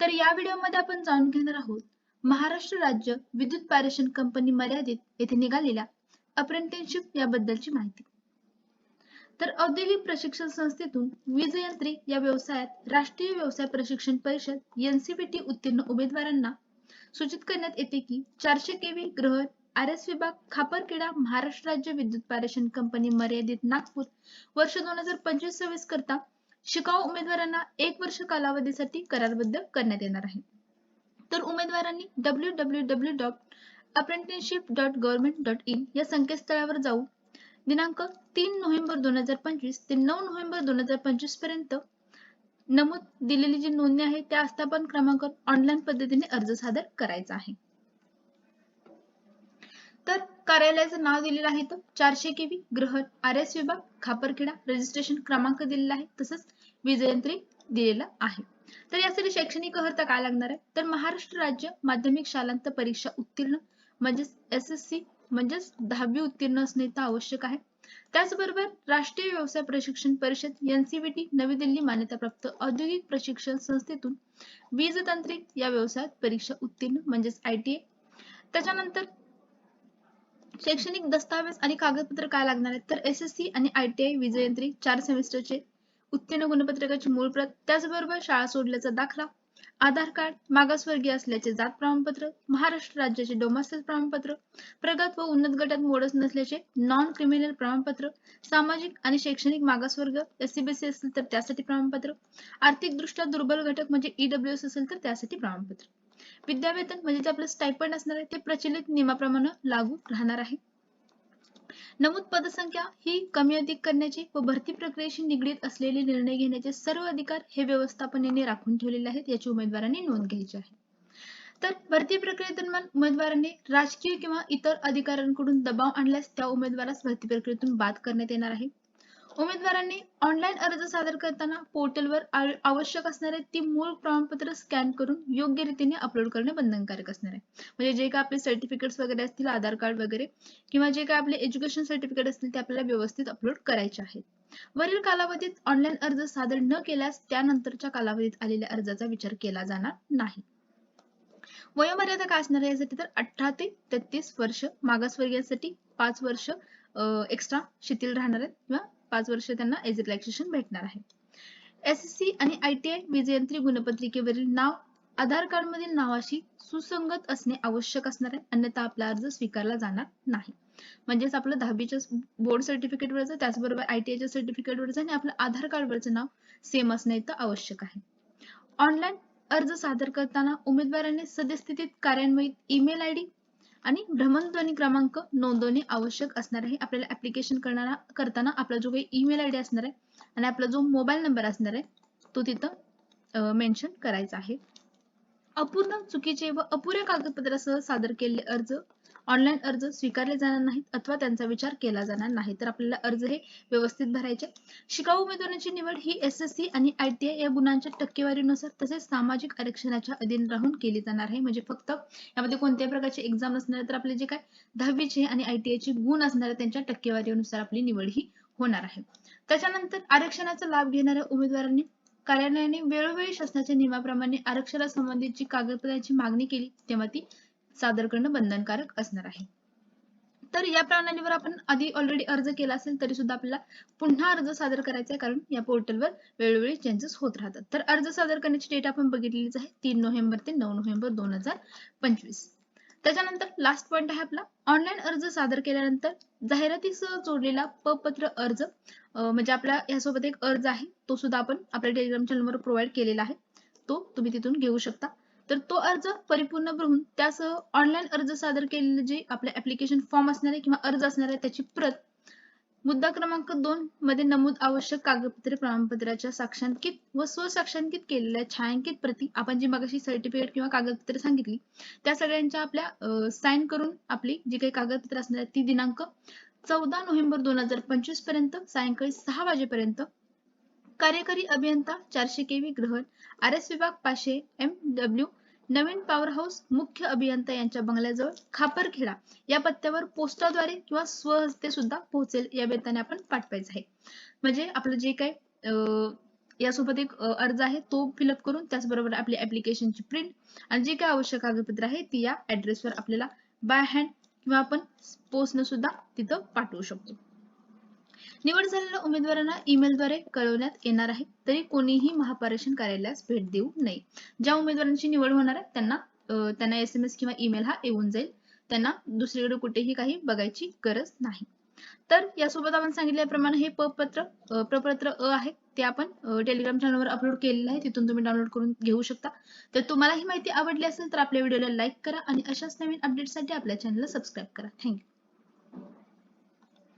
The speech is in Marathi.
तर या व्हिडिओमध्ये आपण जाणून घेणार आहोत महाराष्ट्र राज्य विद्युत पारेषण कंपनी मर्यादित येथे निघालेल्या अप्रेंटिसशिप याबद्दलची माहिती. तर औद्योगिक प्रशिक्षण संस्थेतून वीज यंत्री या व्यवसायात राष्ट्रीय व्यवसाय प्रशिक्षण परिषद एनसीबीटी उत्तीर्ण उमेदवारांना सूचित करण्यात येते की चारशे केव्ही ग्रह आर एस विभाग खापरखेडा महाराष्ट्र राज्य विद्युत पारेषण कंपनी मर्यादित नागपूर वर्ष दोन हजार पंचवीस सव्वीस करता शिकाऊ उमेदवारांना एक वर्ष कालावधीसाठी करारबद्ध करण्यात येणार आहे. तर उमेदवारांनी W W W dot apprenticeship dot government dot in या संकेतस्थळावर जाऊ दिनांक तीन नोव्हेंबर दोन हजार पंचवीस ते नऊ नोव्हेंबर दोन हजार पंचवीसपर्यंत नमूद दिलेली जी नोंदणी आहे त्या आस्थापन क्रमांक ऑनलाईन पद्धतीने अर्ज सादर करायचा आहे. कार्यालयाचं नाव दिलेलं आहे तर चारशे केवी ग्रहण आर एस विभाग खापरखेडा रजिस्ट्रेशन क्रमांक दिलेला आहे. तसंच विजयंत्री दिलेलं आहे. तर यासाठी शैक्षणिक अर्हता काय लागणार आहे? तर महाराष्ट्र राज्य माध्यमिक शालांत परीक्षा उत्तीर्ण म्हणजेच एस एस सी म्हणजेच दहावी उत्तीर्ण असणे आवश्यक आहे. त्याचबरोबर राष्ट्रीय व्यवसाय प्रशिक्षण परिषद एनसीबीटी नवी दिल्ली मान्यताप्राप्त औद्योगिक प्रशिक्षण संस्थेतून वीज तांत्रिक या व्यवसायात परीक्षा उत्तीर्ण म्हणजेच आय टी त्याच्यानंतर शैक्षणिक दस्तावेज आणि कागदपत्र काय लागणार आहेत? तर एस एस सी आणि आय टी आय विजयंत्री चार सेमिस्टरचे उत्तीर्ण गुणपत्रकाची मूळ प्रत त्याचबरोबर शाळा सोडल्याचा दाखला आधार कार्ड मागासवर्गीय असल्याचे जात प्रमाणपत्र महाराष्ट्र राज्याचे डोमास्टल प्रमाणपत्र प्रगत व उन्नत गटात मोडस नसल्याचे नॉन क्रिमिनल प्रमाणपत्र सामाजिक आणि शैक्षणिक मागासवर्ग एससीबीसी असेल तर त्यासाठी प्रमाणपत्र आर्थिकदृष्ट्या दुर्बल घटक म्हणजे ईडब्ल्यू एस असेल तर त्यासाठी प्रमाणपत्र. विद्यावेतन म्हणजे जे आपलं स्टायपंड असणार आहे ते प्रचलित नियमाप्रमाणे लागू राहणार आहे. नमूद पदसंख्या ही कमी अधिक करण्याची व भरती प्रक्रियेशी निगडीत असलेले निर्णय घेण्याचे सर्व अधिकार हे व्यवस्थापनेने राखून ठेवलेले आहेत याची उमेदवारांनी नोंद घ्यायची आहे. तर भरती प्रक्रियेदरम्यान उमेदवारांनी राजकीय किंवा इतर अधिकाऱ्यांकडून दबाव आणल्यास त्या उमेदवारास भरती प्रक्रियेतून बाद करण्यात येणार आहे. उमेदवारांनी ऑनलाईन अर्ज सादर करताना पोर्टलवर आवश्यक असणारे ती मूळ प्रमाणपत्र स्कॅन करून योग्य रीतीने अपलोड करणे बंधनकारक असणार आहे. म्हणजे जे काय आपले सर्टिफिकेट्स वगैरे असतील आधार कार्ड वगैरे किंवा जे काय आपले एज्युकेशन सर्टिफिकेट असतील ते आपल्याला व्यवस्थित अपलोड करायचे आहेत. वरील कालावधीत ऑनलाईन अर्ज सादर न केल्यास त्यानंतरच्या कालावधीत आलेल्या अर्जाचा विचार केला जाणार नाही. वयोमर्यादा काय असणार आहे यासाठी तर अठरा ते तेहतीस वर्ष मागासवर्गीयांसाठी पाच वर्ष एक्स्ट्रा शिथिल राहणार आहेत किंवा पाच वर्ष त्यांना एज रिलॅक्सेशन भेटणार आहे. एस एस सी आणि आय टी आय गुणपत्रिकेवरील नाव आधार कार्ड मधील नावाशी सुसंगत असणे आवश्यक असणार आहे अन्यथा आपला अर्ज स्वीकारला जाणार नाही. म्हणजेच आपलं दहावीच्या बोर्ड सर्टिफिकेट वरचं त्याचबरोबर आय टी आयच्या सर्टिफिकेट वरचं आणि आपलं आधार कार्ड वरचं नाव सेम असणे इथं आवश्यक आहे. ऑनलाईन अर्ज सादर करताना उमेदवारांनी सद्यस्थितीत कार्यान्वयित ईमेल आय डी आणि भ्रमणध्वनी क्रमांक नोंदवणे आवश्यक असणार आहे. आपल्याला ऍप्लिकेशन करणारा करताना आपला जो काही ईमेल आय डी असणार आहे आणि आपला जो मोबाईल नंबर असणार आहे तो तिथं मेन्शन करायचा आहे. अपूर्ण चुकीचे व अपुऱ्या कागदपत्रासह सादर केलेले अर्ज ऑनलाईन अर्ज स्वीकारले जाणार नाहीत अथवा त्यांचा विचार केला जाणार नाही. तर आपल्याला अर्ज हे व्यवस्थित भरायचे शिकाऊ उमेदवारांची निवड ही एस एस सी आणि आय टी आय या गुणांच्या टक्केवारीनुसार तसेच सामाजिक आरक्षणाच्या अधीन राहून केली जाणार आहे. म्हणजे फक्त यामध्ये कोणत्याही प्रकारची एक्झाम असणार तर आपले जे काय दहावीचे आणि आय टी आयचे गुण असणार त्यांच्या टक्केवारीनुसार आपली निवड ही होणार आहे. त्याच्यानंतर आरक्षणाचा लाभ घेणाऱ्या उमेदवारांनी कार्यालयाने वेळोवेळी शासनाच्या नियमाप्रमाणे आरक्षणासंबंधीची कागदपत्रांची मागणी केली. तेव्हा ती सादर करणं बंधनकारक असणार आहे. तर या प्रणालीवर आपण आधी ऑलरेडी अर्ज केला असेल तरी सुद्धा आपल्याला पुन्हा अर्ज सादर करायचा आहे कारण या पोर्टलवर वेळोवेळी चेंजेस होत राहतात. तर अर्ज सादर करण्याची डेट आपण बघितलेलीच आहे तीन नोव्हेंबर ते नऊ नोव्हेंबर दोन हजार पंचवीस. त्याच्यानंतर लास्ट पॉइंट आहे आपला ऑनलाईन अर्ज सादर केल्यानंतर जाहिरातीसह जोडलेला पपत्र अर्ज म्हणजे आपल्या यासोबत एक अर्ज आहे तो सुद्धा आपण आपल्या टेलिग्राम चॅनलवर प्रोव्हाइड केलेला आहे. तो तुम्ही तिथून घेऊ शकता. तर तो अर्ज परिपूर्ण भरून त्यासह ऑनलाईन अर्ज सादर केलेले जे आपले ऍप्लिकेशन फॉर्म असणार आहे किंवा अर्ज असणार आहे त्याची प्रत मुद्दा क्रमांक दोन मध्ये नमूद आवश्यक कागदपत्रे प्रमाणपत्राच्या साक्षांकित व स्वसाक्षांकित केलेल्या छायांकित प्रती आपण जी मगाशी सर्टिफिकेट किंवा कागदपत्रे सांगितली त्या सगळ्यांच्या आपल्या साईन करून आपली जी काही कागदपत्रे असणार आहेत ती दिनांक चौदा नोव्हेंबर दोन हजार पंचवीसपर्यंत सायंकाळी सहा वाजेपर्यंत कार्यकारी अभियंता चारशे केवी ग्रहण आर एस विभाग पाचशे एम डब्ल्यू नवीन पॉवर हाऊस मुख्य अभियंता यांच्या बंगल्याजवळ खापरखेडा या पत्त्यावर पोस्टाद्वारे किंवा स्वहस्ते सुद्धा पोहोचेल या बेताने आपण पाठवायचं आहे. म्हणजे आपलं जे काही यासोबत एक अर्ज आहे तो फिलअप करून त्याचबरोबर आपली ऍप्लिकेशनची प्रिंट आणि जे काय आवश्यक कागदपत्र आहे ती या ऍड्रेसवर आपल्याला बाय हँड किंवा आपण पोस्टनं सुद्धा तिथं पाठवू शकतो. निवड झालेल्या उमेदवारांना ईमेलद्वारे कळवण्यात येणार आहे. तरी कोणीही महापारेषण कार्यालयास भेट देऊ नये. ज्या उमेदवारांची निवड होणार आहे त्यांना त्यांना एस एम एस किंवा ईमेल हा येऊन जाईल. त्यांना दुसरीकडे कुठेही काही बघायची गरज नाही. तर यासोबत आपण सांगितल्याप्रमाणे हे पत्र प्रपत्र अ आहे. ते आपण टेलिग्राम चॅनलवर अपलोड केलेलं आहे. तिथून तुम्ही डाउनलोड करून घेऊ शकता. तर तुम्हाला ही माहिती आवडली असेल तर आपल्या व्हिडिओला लाईक करा आणि अशाच नवीन अपडेटसाठी आपल्या चॅनलला सबस्क्राईब करा. थँक्यू